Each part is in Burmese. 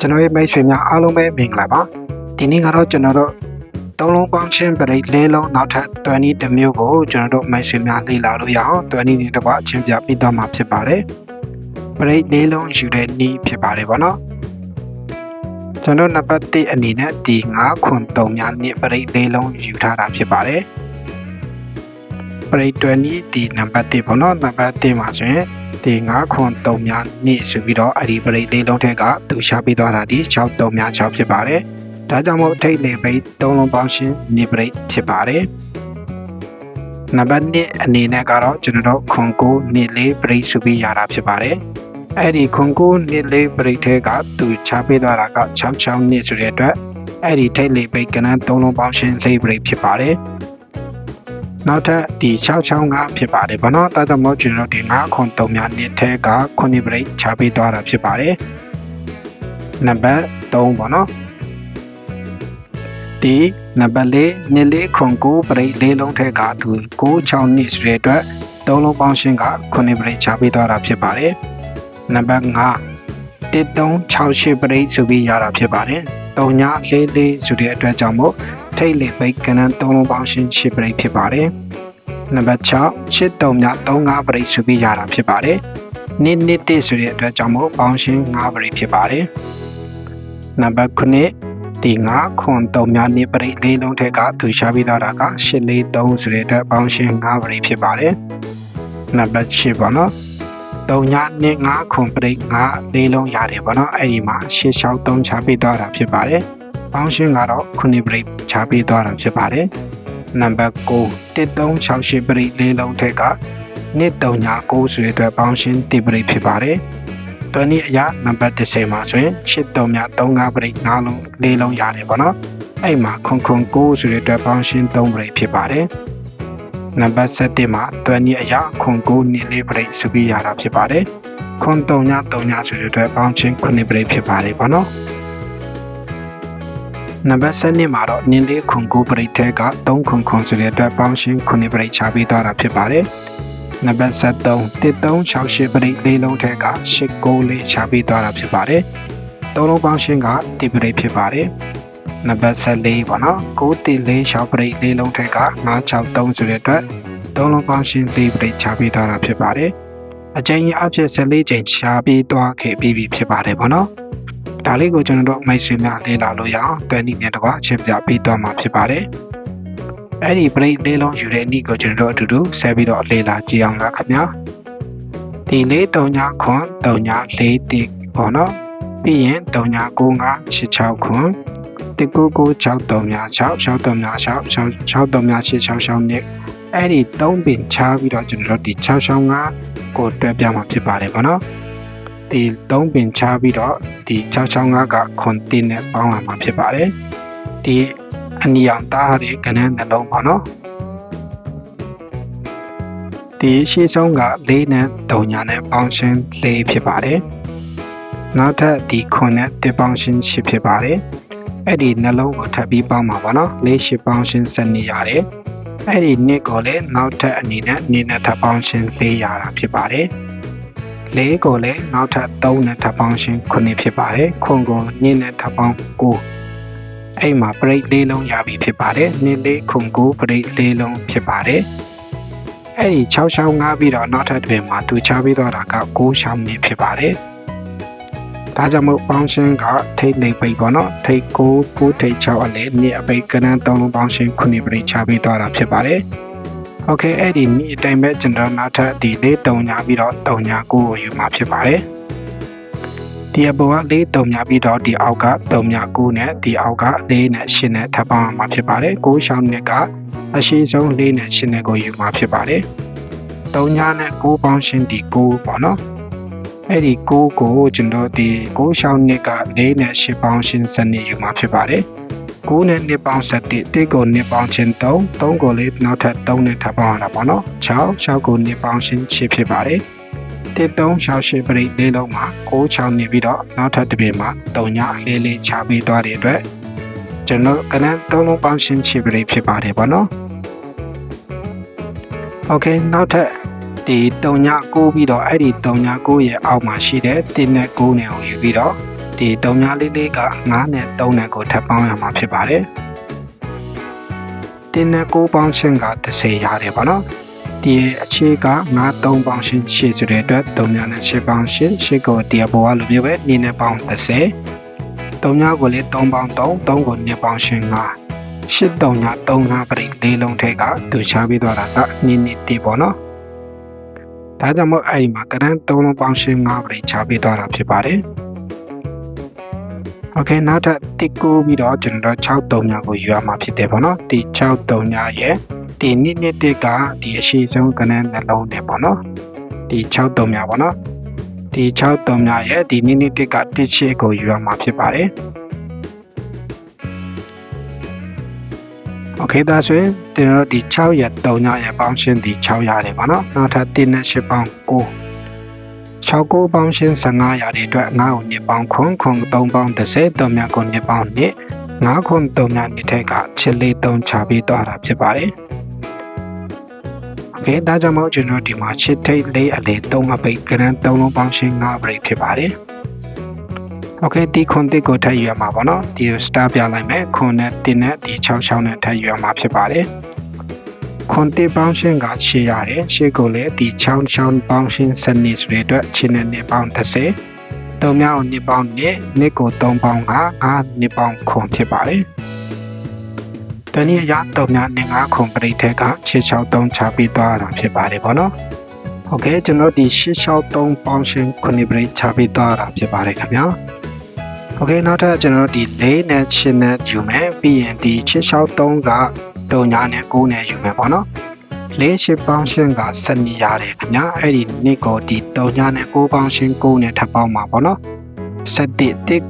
ကျွန်တော်ရဲ့မိတ်ဆွေများအားလုံးပဲမင်္ဂလာပါဒီနေ့ကတော့ကျွန်တော်တို့သုံးလုံးပေါင်းချင်းပရိတ်လေးလုံးနောက်ထပ်20တစ်မျိုးကိုကျွန်တော်တို့မိတ်ဆွေများလေ့လာလို့ရအောင်20နဲ့တကွအချင်းပြပြီးသွားမှာဖြစ်ပါတယ်ပရိတ်လေးလုံးယူတဲ့နည်းဖြစ်ပါတယ်ဗောနော်ကျွန်တော်နံပါတ်1အနေနဲ့ဒီ9ခွန်3များနဲ့ပရိတ်လေးလုံးယူထားတာဖြစ်ပါတယ်ပရိတ်20ဒီနံပါတ်1ဗောနော်နံပါတ်1မှာဆိုရင် ဒီ9ခွန်3များနေ့ဆိုပြီးတော့အဲ့ဒီပရိတ်လေးလုံးထက်ကသူရှားပြီးသွားတာဒီ6 3များ6ဖြစ်ပါတယ်ဒါကြောင့်မို့အထိတ်လေပိတ်3လုံးပေါင်းရှင်းနေပရိတ်ဖြစ်ပါတယ်နံပါတ်1အနေနဲ့ကတော့ကျွန်တော်တို့ခွန်9နေ့လေးပရိတ်ဆိုပြီးရတာဖြစ်ပါတယ်အဲ့ဒီခွန်9နေ့လေးပရိတ်ထဲကသူချပေးသွားတာက6 6နှစ်ဆိုတဲ့အတွက်အဲ့ဒီထိတ်လေပိတ်ကနန်း3လုံးပေါင်းရှင်းလေးပရိတ်ဖြစ်ပါတယ် နောက်ထပ်ဒီ665ဖြစ်ပါတယ်ဘာလို့တာတမောကျွန်တော်ဒီ9ခွန်3များနှစ်ထဲကခုနှစ်ပရိတ်ချပေးသွားတာဖြစ်ပါတယ်နံပါတ်3ပေါ့နော်ဒီနံပါတ်4နှစ်လေးခွန်9ပရိတ်လေးလုံးထဲကသူ96နှစ်ဆိုတဲ့အတွက်3လုံးပေါင်းရှင်းကခုနှစ်ပရိတ်ချပေးသွားတာဖြစ်ပါတယ်နံပါတ်5 1368ပရိတ်ဆိုပြီးရတာဖြစ်ပါတယ် 3ညလေးလေးဆိုတဲ့အတွက်ကြောင့်မို့ထိတ်လေပိတ်ကနန်း3လုံးပေါင်းရှင်း8ပရိတ်ဖြစ်ပါတယ်နံပါတ်6 83ည35ပရိတ်ဆိုပြီးရတာဖြစ်ပါတယ်နှစ်နှစ်တစ်ဆိုတဲ့အတွက်ကြောင့်မို့ပေါင်းရှင်း5ပရိတ်ဖြစ်ပါတယ်နံပါတ်9ဒီ9ခွန်3များနှစ်ပရိတ်လေးလုံးထက်ကသူရှားပြီးတော့တာက843ဆိုတဲ့အတွက်ပေါင်းရှင်း5ပရိတ်ဖြစ်ပါတယ်နံပါတ်10ပေါ့နော် 3ညနှစ်9ခွန်ပရိတ်9လေးလုံးရတယ်ပေါ့နော်အဲ့ဒီမှာ863ချပေးသွားတာဖြစ်ပါတယ်ပေါင်းရှင်းကတော့9ပရိတ်ချပေးသွားတာဖြစ်ပါတယ်နံပါတ်9 1368ပရိတ်လေးလုံးထက်ကနှစ်3ည9ဆိုတဲ့အတွက်ပေါင်းရှင်း1ပရိတ်ဖြစ်ပါတယ်တွနည်းအရာနံပါတ်30မှာဆိုရင်83မြ35ပရိတ်9လုံး၄လုံးရတယ်ပေါ့နော်အဲ့မှာခွန်ခွန်9ဆိုတဲ့အတွက်ပေါင်းရှင်း3ပရိတ်ဖြစ်ပါတယ် နံပါတ်7မှာတွနည်းအရာခွန်9နှစ်လေးပရိတ်ဆိုပြီးရတာဖြစ်ပါတယ်ခွန်3ည3ညဆိုတဲ့အတွက်ပေါင်းရှင်း9ပရိတ်ဖြစ်ပါတယ်ပေါ့နော်နံပါတ်7မှာတော့နင်းလေးခွန်9ပရိတ်ထဲက3ခွန်ခွန်ဆိုတဲ့အတွက်ပေါင်းရှင်း9ပရိတ်ချပေးသွားတာဖြစ်ပါတယ်နံပါတ်73 1368ပရိတ်လေးလုံးထဲက89လေးချပေးသွားတာဖြစ်ပါတယ်။သုံးလုံးပေါင်းရှင်းကတိပရိတ်ဖြစ်ပါတယ်။ နံပါတ်14ပေါ့နော်။9တိလေး6ပရိတ်လေးလုံးထဲက963ဆိုတဲ့အတွက်သုံးလုံးပေါင်းရှင်းလေးပရိတ်ချပေးသွားတာဖြစ်ပါတယ်။အချိန်ကြီးအဖြစ်14ချိန်ချပေးသွားခဲ့ပြီးပြီဖြစ်ပါတယ်ပေါ့နော်။ဒါလေးကိုကျွန်တော်တို့မိတ်ဆွေများလေ့လာလို့ရအောင်တွဲနည်းနဲ့တကွအချင်းပြပေးသွားမှာဖြစ်ပါတယ်။အဲ့ဒီ break လေးလုံးယူတဲ့နေ့ကိုကျွန်တော်တို့အတူတူဆက်ပြီးတော့လေ့လာကြည့်အောင်လားခင်ဗျာဒီလေး3ညခွန်3ည4တိပေါ့နော်ပြီးရင်3ည9 5 6 6ခွန် တကူကို6 3ည6 6 3ည6 6 6 3ည6 6 6နှစ်အဲ့ဒီ3ပင်ချပြီးတော့ကျွန်တော်တို့ဒီ6 6 5ကိုတွဲပြမှာဖြစ်ပါတယ်ပေါ့နော်ဒီ3ပင်ချပြီးတော့ဒီ665ကခွန်တင်နဲ့ပေါင်းလာမှာဖြစ်ပါတယ်ဒီအနီအောင်တားတဲ့ကနန်းနှလုံးပါနော်ဒီရှေ့ဆုံးက၄နဲ့၃ညာနဲ့ပေါင်းရှင်း၄ဖြစ်ပါတယ်နောက်ထပ်ဒီခွန်နဲ့တစ်ပေါင်းရှင်း၈ဖြစ်ပါတယ် အဲ့ဒီနှလုံးကိုထပ်ပြီးပေါင်းပါပါနော်၄၈ပေါင်းရှင်း7နေရတယ်အဲ့ဒီနှစ်ကိုလည်းနောက်ထပ်အနေနဲ့နေနဲ့ထပ်ပေါင်းရှင်း၄ရတာဖြစ်ပါတယ်လေးကိုလည်းနောက်ထပ်3နဲ့ထပ်ပေါင်းရှင်း9ဖြစ်ပါတယ်ခွန်ကို2နဲ့ထပ်ပေါင်း9အဲ့မှာပရိတ်လေးလုံးရပြီဖြစ်ပါတယ်နှစ်လေးခုန်ကိုပရိတ်လေးလုံးဖြစ်ပါတယ်အဲ့ဒီ6ရှောင်းငါပြီးတော့နောက်ထပ်တွင်မှာသူချပြီးတော့တာက9ရှောင်းနေဖြစ်ပါတယ် ဒါကြောင့်မို့ပေါင်းရှင်းကထိတ်နေပိတ်ပေါ့နော်ထိတ်ကိုကိုထိတ်6အလဲမြစ်အပိတ်ကနန်း3လုံးပေါင်းရှင်း9ပြိချပေးသွားတာဖြစ်ပါတယ်။ Okay အဲ့ဒီမြစ်အတိုင်းပဲကျွန်တော်နောက်ထပ်ဒီလေး3ညာပြီးတော့3ညာကိုကိုယူမှာဖြစ်ပါတယ်။ဒီအပေါ်ကလေး3ညာပြီးတော့ဒီအောက်က3ညာ9နဲ့ဒီအောက်က4နဲ့8နဲ့ထပ်ပေါင်းမှာဖြစ်ပါတယ်။9ရှောင်းနဲ့ကအရှိဆုံး4နဲ့8နဲ့ကိုယူမှာဖြစ်ပါတယ်။3ညာနဲ့9ပေါင်းရှင်းဒီ9ပေါ့နော်။ အဲ့ဒီကိုးကိုကျွန်တော်ဒီကိုးရှောင်းနှစ်က၄နဲ့၈ပေါင်းရှင်စနစ်ယူမှာဖြစ်ပါတယ်9နဲ့2ပေါင်း7တိကို2ပေါင်းချင်း3 3ကိုလေးနောက်ထပ်3နဲ့ထပ်ပေါင်းရတာပေါ့နော်6 6ကို2ပေါင်းချင်း7ဖြစ်ပါတယ်တိ3 6 8ပြိလေးလုံးမှာ9 6နေပြီးတော့နောက်ထပ်တစ်ပြင်မှာ3ညအလေးလေးခြားပေးသွားတဲ့အတွက်ကျွန်တော်ကနန်း3လုံးပေါင်းချင်း7ပြိဖြစ်ပါတယ်ပေါ့နော် Okay နောက်ထပ် ဒီ3ည9ပြီးတော့အဲ့ဒီ3ည9ရဲ့အောက်မှာရှိတဲ့1နဲ့9နဲ့ကိုယူပြီးတော့ဒီ3များလေးလေးက9နဲ့3နဲ့ကိုထပ်ပေါင်းရမှာဖြစ်ပါတယ်တင်းနဲ့9ပေါင်းချင်းက30ရတယ်ပေါ့နော်ဒီအခြေက9 3ပေါင်းချင်းရှေ့ဆိုတဲ့အတွက်3များနဲ့6ပေါင်းရှင်းရှေ့ကိုဒီအပေါ်ကလိုမျိုးပဲ2နဲ့ပေါင်း30 3များကိုလည်း3ပေါင်း3 3ကို2ပေါင်းရှင်း9 8 3ညာ3 5ပရိလေးလုံးထဲကသူချပေးသွားတာကနင်းနေတေပေါ့နော် ဒါကြောင့်မို့အဲ့ဒီမှာကရန်3လုံးပေါင်းရှင်း5ပရိချပေးသွားတာဖြစ်ပါတယ်โอเคနောက်ထပ်တစ်ကူပြီးတော့ကျွန်တော်6 3ညာကိုယူရမှာဖြစ်တယ်ပေါ့နော်ဒီ6 3ညာရဲ့ဒီနစ်နစ်တစ်ကဒီအရှိဆုံးကနန်နှလုံးနဲ့ပေါ့နော်ဒီ6 3ညာပေါ့နော်ဒီ6 3ညာရဲ့ဒီနစ်နစ်တစ်ကတစ်ချစ်ကိုယူရမှာဖြစ်ပါတယ် โอเคဒါဆိုရင်ကျွန်တော်တို့ဒီ6ရက်3ညရက်ပေါင်းရှင်းဒီ6ရတယ်ပေါ့နော်နောက်ထပ်1နဲ့8ပေါင်း9 6ကိုပေါင်းရှင်း15ရာတွေအတွက်9ကို2ပေါင်းခွန်ခွန်3ပေါင်း30 3မြတ်ကို2ပေါင်း2 9ခွန်3မြတ်နှစ်ထက်ကချစ်လေး3ချပြီးတော့တာဖြစ်ပါတယ်โอเคဒါကြောင့်မို့ကျွန်တော်ဒီမှာချစ်ထိတ်လေးအလေ3အပိတ်ကရန်3လုံးပေါင်းရှင်း9ပရိဖြစ်ပါတယ် โอเคဒီခွန်တစ်ကိုထပ်ယူရမှာပေါ့နော်ဒီ star ပြလိုက်မယ်ခွန်နဲ့တင်းနဲ့ဒီ66နဲ့ထပ်ယူရမှာဖြစ်ပါတယ်ခွန်တစ်ပေါင်းရှင်းကရှေ့ရတယ်ရှေ့ကိုလည်းဒီ66ပေါင်းရှင်းစနစ်ဆိုတဲ့အတွက်ချင်းနဲ့နှစ်ပေါင်း30သုံးမြောက်နှစ်ပေါင်းနှစ်နှစ်ကို3ပေါင်းက5နှစ်ပေါင်းခွန်ဖြစ်ပါတယ်တနည်းအရသုံးမြောက်နှစ်5ခွန်ပရိထက်က663ချပြီးသွားတာဖြစ်ပါတယ်ပေါ့နော်โอเคကျွန်တော်ဒီ663ပေါင်းရှင်းခုနှစ်ပရိချပြီးသွားတာဖြစ်ပါတယ်ခင်ဗျာ โอเคနောက်ထပ်ကျွန်တော်တို့ဒီ၄နဲ့6နဲ့ယူမယ်ပြီးရင်ဒီ663ကတုံညာနဲ့9နဲ့ယူမယ်ပေါ့နော်၄ချစ်ပေါင်းရှင်းကစနေရတယ်ခင်ဗျာအဲ့ဒီနေ့ကိုဒီတုံညာနဲ့9ပေါင်းရှင်း9နဲ့ထပ်ပေါင်းမှာပေါ့နော်7 1 3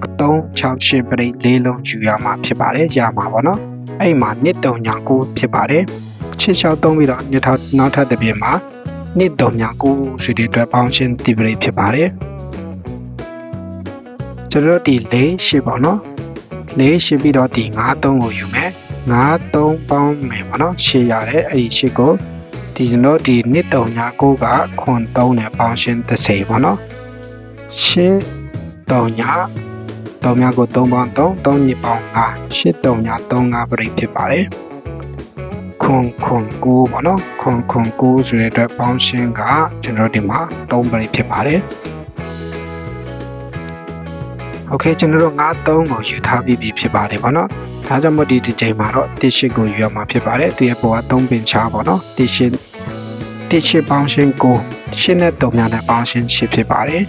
6 8ပြိလေးလုံးယူရမှာဖြစ်ပါတယ်ရမှာပေါ့နော်အဲ့မှာနှစ်တုံညာ9ဖြစ်ပါတယ်ချစ်6 3ပြီးတော့နှစ်ထောက်နောက်ထပ်တစ်ပြင်းမှာနှစ်တုံညာ9ဆွေတွေအတွက်ပေါင်းရှင်းတိပရိဖြစ်ပါတယ် ကျွန်တော်ဒီ၄ရှစ်ပေါ့နော်၄ရှစ်ပြီးတော့ဒီ9 3ကိုယူမယ်9 3ပေါင်းမယ်ပေါ့နော်ရှစ်ရတယ်အဲ့ဒီရှစ်ကိုဒီကျွန်တော်ဒီနှစ်တုံညာ9ကခွန်3နဲ့ပေါင်းရှင်း30ပေါ့နော်ရှစ်တုံညာတုံညာကို3ပေါင်း3 3ညပေါင်း5ရှစ်တုံညာ3 5ပြိဖြစ်ပါတယ်ခွန်ခွန်9ပေါ့နော်ခွန်ခွန်9ဆိုတဲ့အတွက်ပေါင်းရှင်းကကျွန်တော်ဒီမှာ3ပြိဖြစ်ပါတယ် โอเคကျွန်တော်တို့93ကိုယူထားပြီးပြီဖြစ်ပါတယ်ဗောနော်ဒါကြောင့်မို့ဒီဒီချိန်မှာတော့တစ်ရှစ်ကိုယူရမှာဖြစ်ပါတယ်သူရဲ့ပေါ်က3ပင်ချဗောနော်တစ်ရှစ်တစ်ရှစ်ပေါင်းရှင်းကိုရှင်းနဲ့3များနဲ့ပေါင်းရှင်းရှစ်ဖြစ်ပါတယ်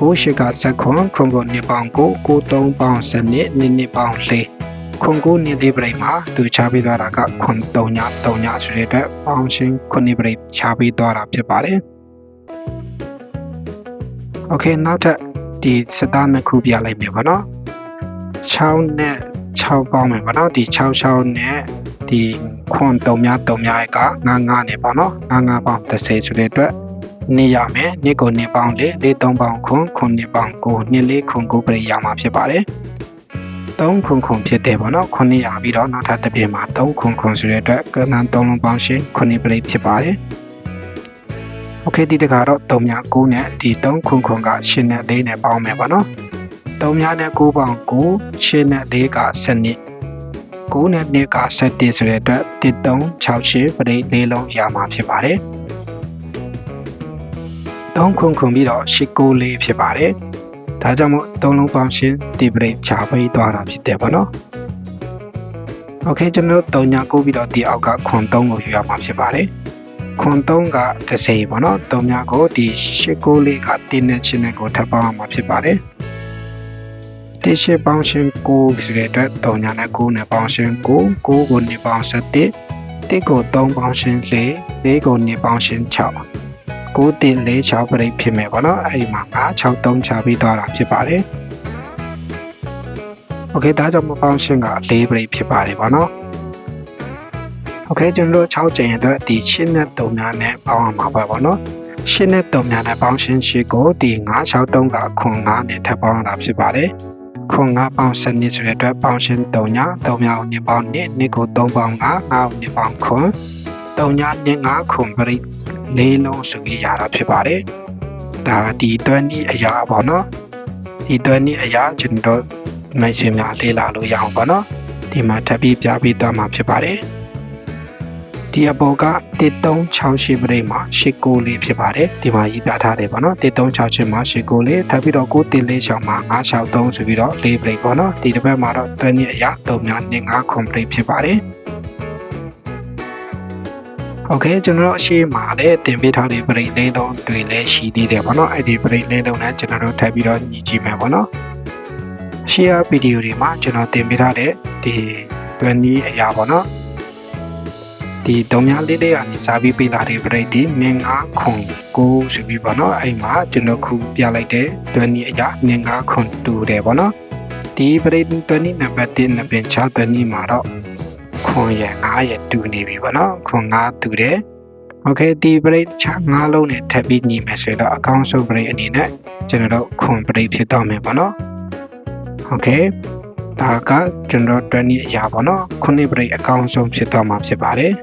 ကိုရှစ်ကစက်ခွန်ခွန်ကို2ပေါင်း9 9 3ပေါင်းစနစ်2နှစ်ပေါင်း4ခွန်ကိုနှစ်သေးပြိမှာသူချပေးသွားတာကခွန်3ည3ညဆိုတဲ့အတွက်ပေါင်းရှင်းခုနှစ်ပြိချပေးသွားတာဖြစ်ပါတယ်โอเคနောက်ထပ် ဒီစသားနှစ်ခုပြလိုက်မယ်ဗောနော်6နဲ့6ပေါင်းမယ်ဗောနော်ဒီ66နဲ့ဒီခွန်3များ3များက99နဲ့ဗောနော်99ပေါင်း30ဆိုတဲ့အတွက်နေရမယ်နှစ်ကိုနှစ်ပေါင်းလေးလေး3ပေါင်းခွန်ခွန်နှစ်ပေါင်း9နှစ်လေးခွန်9ပြရမှာဖြစ်ပါတယ်3ခွန်ခွန်ဖြစ်တယ်ဗောနော်9ရပြီးတော့နောက်ထပ်တစ်ပြင်မှာ3ခွန်ခွန်ဆိုတဲ့အတွက်ကနန်3လုံးပေါင်းရှင်း9ပြဖြစ်ပါတယ် โอเคဒီတခါတော့3မြ9နဲ့ဒီ3ခွန်ခွန်က8နဲ့4နဲ့ပေါင်းမယ်ပေါ့နော်3မြနဲ့9ပေါင်း9 8နဲ့4က7နှစ်9နဲ့2က7ဆိုတဲ့အတွက်1 3 6 8ပရိ၄လုံးရမှာဖြစ်ပါတယ်3ခွန်ခွန်ပြီးတော့8 9လေးဖြစ်ပါတယ်ဒါကြောင့်မို့3လုံးပေါင်းရှင်းဒီပရိချာပေးသွားတာဖြစ်တယ်ပေါ့နော်โอเคကျွန်တော်တို့3ည9ပြီးတော့ဒီအောက်ကခွန်3ကိုယူရမှာဖြစ်ပါတယ် ခွန်3က30ပေါ့နော်3များကိုဒီ8ကိုလေးကတင်းနဲ့ချင်းနဲ့ကိုထပ်ပေါင်းအောင်မှာဖြစ်ပါတယ်တိရှိပေါင်းရှင်9ဆိုတဲ့အတွက်3ညာနဲ့9နဲ့ပေါင်းရှင်9 9ကို2ပေါင်း7တစ်ကို3ပေါင်းရှင်4 4ကို2ပေါင်းရှင်6 9တင်4 6ပြိဖြစ်မယ်ပေါ့နော်အဲ့ဒီမှာ9 6 3ချပြီးသွားတာဖြစ်ပါတယ်โอเคဒါကြောင့်မပေါင်းရှင်က4ပြိဖြစ်ပါတယ်ပေါ့နော် okay ကျွန်တော်တို့6ကြိမ်အတွက်ဒီ6နဲ့3များနဲ့ပေါင်းအောင်ပါပဲဗောနော်6နဲ့3များနဲ့ပေါင်းရှင်းရှိကိုဒီ9 6 3ကခွန်9နဲ့ထပ်ပေါင်းတာဖြစ်ပါတယ်ခွန်9ပေါင်း7နှစ်ဆိုတဲ့အတွက်ပေါင်းရှင်း3ည3မြောက်နှစ်ပေါင်းနှစ်နှစ်ကို3ပေါင်း9 9နှစ်ပေါင်းခွန်3ညနှစ်9ခွန်ပရိလေးလုံးဆိုပြီးရတာဖြစ်ပါတယ်ဒါဒီ20အရာပေါ့နော်ဒီ20အရာကျွန်တော်မန်ရှင်များလေးလာလို့ရအောင်ပေါ့နော်ဒီမှာထပ်ပြီးပြပေးသွားမှာဖြစ်ပါတယ် ဒီအပေါ်က1368ပြိမှာ89လေးဖြစ်ပါတယ်ဒီမှာရေးပြထားတယ်ပေါ့နော်1368မှာ89လေးထပ်ပြီးတော့9146မှာ963ဆိုပြီးတော့4ပြိပေါ့နော်ဒီတစ်ပတ်မှာတော့တွဲနည်းအရာ3များ25ခွန်ပြိဖြစ်ပါတယ်โอเคကျွန်တော်တို့အရှိမလည်းတင်ပေးထားတဲ့ပြိလေးလုံးတွေလည်းရှိသေးတယ်ပေါ့နော်အဲ့ဒီပြိလေးလုံးနဲ့ကျွန်တော်တို့ထပ်ပြီးတော့ညီကြည့်မယ်ပေါ့နော် share ဗီဒီယိုတွေမှာကျွန်တော်တင်ပေးထားတဲ့ဒီ20အရာပေါ့နော် ဒီတုံများလေးလေးကနေစာပြီးပေးလာတဲ့ break ဒီမင်း9ခွန်9ဆိုပြီးပေါ့နော်အဲ့မှာကျွန်တော်ခုပြလိုက်တဲ့20အရာမင်း9ခွန်တူတယ်ပေါ့နော်ဒီ break 20နံပါတ်1နံပါတ်6 20မှာတော့ခွန်ရ9ရတူနေပြီပေါ့နော်ခွန်9တူတယ်โอเคဒီ break ချ9လုံးနဲ့ထပ်ပြီးညီမယ်ဆိုတော့အကောင့်ဆုံး break အနေနဲ့ကျွန်တော်တို့ခွန် break ဖြစ်တော့မယ်ပေါ့နော် โอเค ဒါကကျွန်တော်20အရာပေါ့နော်ခုနှစ်ပြိအကောင်းဆုံးဖြစ်တော့မှာဖြစ်ပါတယ်